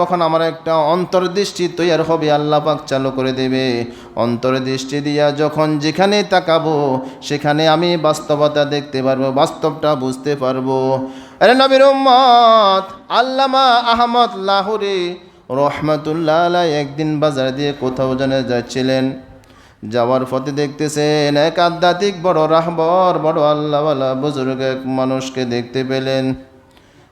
তখন আমার একটা অন্তর্দৃষ্টি তৈয়ার হবে, আল্লাহ পাক চালু করে দেবে। অন্তর্দৃষ্টি দিয়া যখন যেখানে তাকাবো, সেখানে আমি বাস্তবতা দেখতে পারব, বাস্তবটা বুঝতে পারব। আরে নবীর উম্মত, আল্লামা আহমদ লাহুরি রহমতুল্লাহ আলাই একদিন বাজার দিয়ে কোথাও জানে যাচ্ছিলেন। যাওয়ার পথে দেখতেছেন এক আধ্যাত্মিক বড় রাহবর, বড় আল্লাহওয়ালা বুজুর্গ এক মানুষকে দেখতে পেলেন।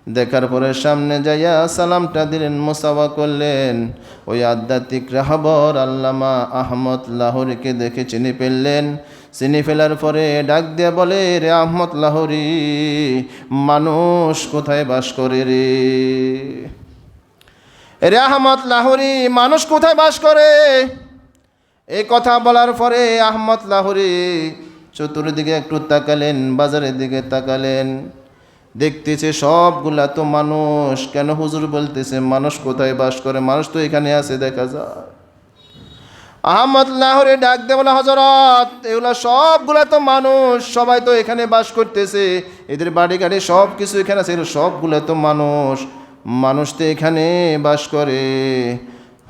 দেখার পরে সামনে যাইয়া সালামটা দিলেন মুসাফা করলেন। ওই আধ্যাত্মিক রাহবর আল্লামা আহমদ লাহোরিকে দেখে চিনি ফেললেন। চিনি ফেলার পরে ডাক দিয়ে বলে, রে আহমদ লাহোরি, মানুষ কোথায় বাস করে রে? রে আহমদ লাহোরি, মানুষ কোথায় বাস করে? এই কথা বলার পরে আহমদ লাহোরি চতুর্দিকে একটু তাকালেন, বাজারের দিকে তাকালেন। দেখতেছে সবগুলা তো মানুষ। কেন হুজুর বলতেছে, মানুষ কোথায় বাস করে? মানুষ তো এখানে আছে, দেখা যায়। আহমদ লাহোরে ডাক দে বলে হজরত এগুলা সবগুলা তো মানুষ, সবাই তো এখানে বাস করতেছে। এদের বাড়ি গাড়ি সব কিছু এখানে আছে, এগুলো সবগুলা তো মানুষ। মানুষ তো এখানে বাস করে।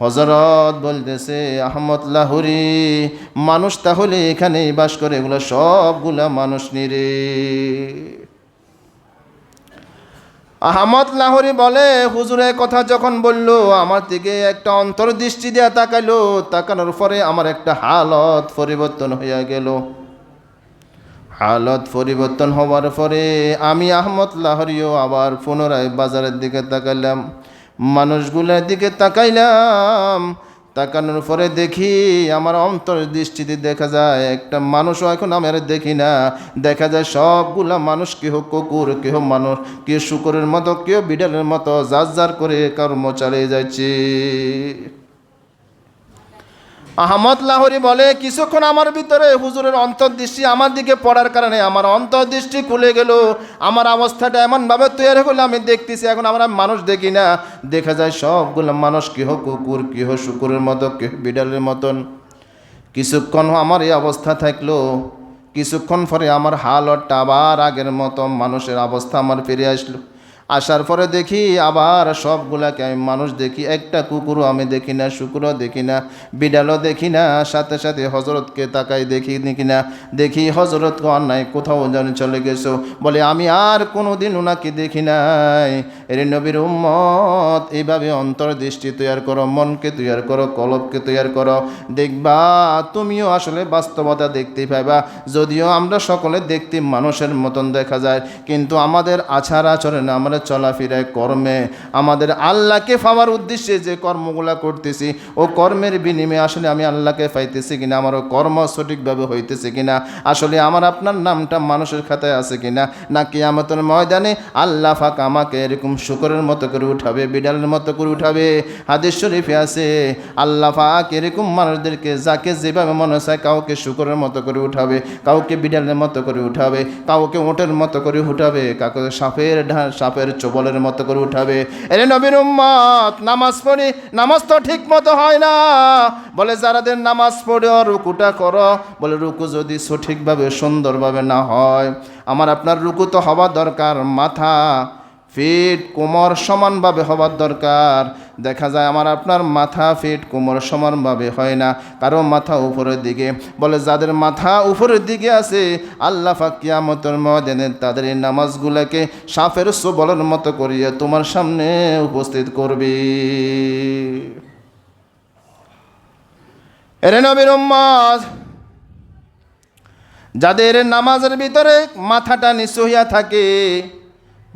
হজরত বলতেছে, আহমদ লাহুরি, মানুষ তাহলে এখানেই বাস করে, এগুলো সবগুলা মানুষ নিরে। আহমদ লাহরি বলে হুজুরের কথা যখন বলল, আমার দিকে একটা অন্তর্দৃষ্টি দেয়া তাকাইলো, তাকানোর পরে আমার একটা হালত পরিবর্তন হইয়া গেল। হালত পরিবর্তন হওয়ার পরে আমি আহমদ লাহরিও আবার পুনরায় বাজারের দিকে তাকাইলাম। মানুষগুলোর দিকে তাকাইলাম। তাকানোর পরে দেখি আমার অন্তর দৃষ্টিতে দেখা যায় একটা মানুষও এখন আমি আর দেখি না। দেখা যায় সবগুলা মানুষ কেহ কুকুর, কেহ মানুষ কেউ শুকুরের মতো কেউ বিড়ালের মতো, যার যার করে কর্ম চালিয়ে যাচ্ছে। আহমদ লাহরি বলে, কিছুক্ষণ আমার ভিতরে হুজুরের অন্তর্দৃষ্টি আমার দিকে পড়ার কারণে আমার অন্তর্দৃষ্টি খুলে গেল। আমার অবস্থাটা এমনভাবে তৈরি হলো, আমি দেখতেছি এখন আমরা মানুষ দেখি না। দেখা যায় সবগুলো মানুষ কেহ কুকুর, কেহ শুকুরের মতো, কেহ বিড়ালের মতন। কিছুক্ষণ আমার এই অবস্থা থাকল। কিছুক্ষণ পরে আমার হালতটা আবার আগের মতো মানুষের অবস্থা আমার ফিরে আসলো। আসার পরে দেখি আবার সবগুলাকে আমি মানুষ দেখি, একটা কুকুরও আমি দেখি না, শুকুরও দেখি না, বিড়ালও দেখি না, সাথে সাথে হজরতকে তাকাই দেখি দেখি না, দেখি হজরতকে অন্যায় কোথাও যেন চলে গেছো। বলে, আমি আর কোনো দিন ওনাকে দেখি নাই এর নবীর উম্মত, এইভাবে অন্তর্দৃষ্টি তৈয়ার করো, মনকে তৈয়ার করো, কলবকে তৈয়ার করো। দেখবা, তুমিও আসলে বাস্তবতা দেখতে পাইবা। যদিও আমরা সকলে দেখতে মানুষের মতন দেখা যায়, কিন্তু আমাদের আচার আচরণে আমরা চলাফেরায় কর্মে, আমাদের আল্লাহকে পাওয়ার উদ্দেশ্যে যে কর্মগুলা করতেছি, ও কর্মের বিনিময়ে আসলে আমি আল্লাহকে পাইতেছি কিনা, আমারও কর্ম সঠিকভাবে হইতেছে কিনা, আসলে আমার আপনার নামটা মানুষের খাতায় আছে কিনা নাকি আমাদের ময়দানে আল্লাহ ফাক আমাকে এরকম শুকরের মতো করে উঠাবে, বিড়ালের মতো করে উঠাবে। হাদিস শরীফে আছে, আল্লাহ ফাক এরকম মানুষদেরকে যাকে যেভাবে মনে চায় কাউকে শুকরের মতো করে উঠাবে, কাউকে বিড়ালের মতো করে উঠাবে, কাউকে ওটের মতো করে উঠাবে, কাউকে সাপের ঢা সাপের চবলের মতো করে উঠাবে। এরে নবীর উম্মত, নামাজ পড়ি, নামাজ তো ঠিক মতো হয় না। বলে যারাদের নামাজ পড়ে, রুকুটা করো। বলে, রুকু যদি সঠিকভাবে, সুন্দরভাবে না হয়, আমার আপনার রুকু তো হওয়া দরকার, মাথা ফিট কোমর সমানভাবে হওয়ার দরকার। দেখা যায় আমার আপনার মাথা ফিট, কোমর সমানভাবে হয় না। কারও মাথা উপরের দিকে বলে, যাদের মাথা উপরের দিকে আছে, আল্লাহ ফাকিয়ামতর ময়দানে তাদের এই নামাজগুলোকে সাফের সুবলের মতো করিয়ে তোমার সামনে উপস্থিত করবি। এরে নবীর যাদের নামাজের ভিতরে মাথাটা নিচু হইয়া থাকে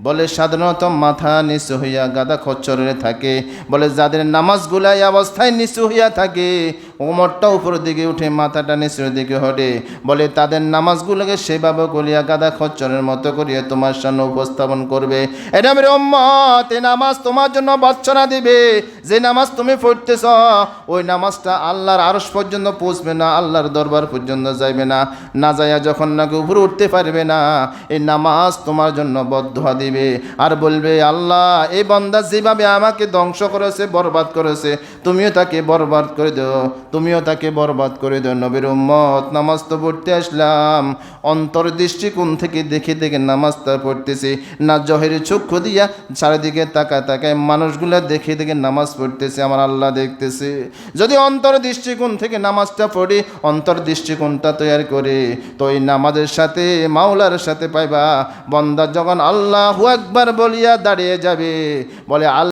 বলে, সাধারণত মাথা নিচু হইয়া গাদা খচ্চরে থাকে। বলে, যাদের নামাজগুলাই অবস্থায় নিচু হইয়া থাকে ওমরটা উপরের দিকে উঠে মাথাটা নিচুর দিকে হটে। বলে, তাদের নামাজগুলোকে সেভাবে করিয়া গাদা খচ্চরের মতো করিয়া তোমার সামনে উপস্থাপন করবে। এটা মেরে উম্মত এই নামাজ তোমার জন্য বচ্চনা দিবে। যে নামাজ তুমি পড়তেছ, ওই নামাজটা আল্লাহর আরস পর্যন্ত পৌঁছবে না, আল্লাহর দরবার পর্যন্ত যাইবে না। না যাইয়া যখন নাকি উপরে উঠতে পারবে না, এই নামাজ তোমার জন্য বদ্ধ দিবে। আর বলবে, আল্লাহ, এই বন্দা যেভাবে আমাকে ধ্বংস করেছে, বরবাদ করেছে, তুমিও তাকে বরবাদ করে দেও। তুমিও তাকে বরবাদ করে দাও। নবীর উম্মত, নামাজ তো পড়তে আসলাম। অন্তর দৃষ্টিকোণ থেকে দেখে দেখে নামাজটা পড়তেছি। না জহের চক্ষু দিয়া চারিদিকে তাকা তাকায় মানুষগুলা দেখে দেখে নামাজ পড়তেছে, আমার আল্লাহ দেখতেছে। যদি অন্তর দৃষ্টিকোণ থেকে নামাজটা পড়ি, অন্তর দৃষ্টিকোণটা তৈরি করে? তো এই নামাজের সাথে, মাওলার সাথে পাইবা। বন্দা যখন আল্লাহ একবার বলিয়া দাঁড়িয়ে যাবে, বলে আল্লাহ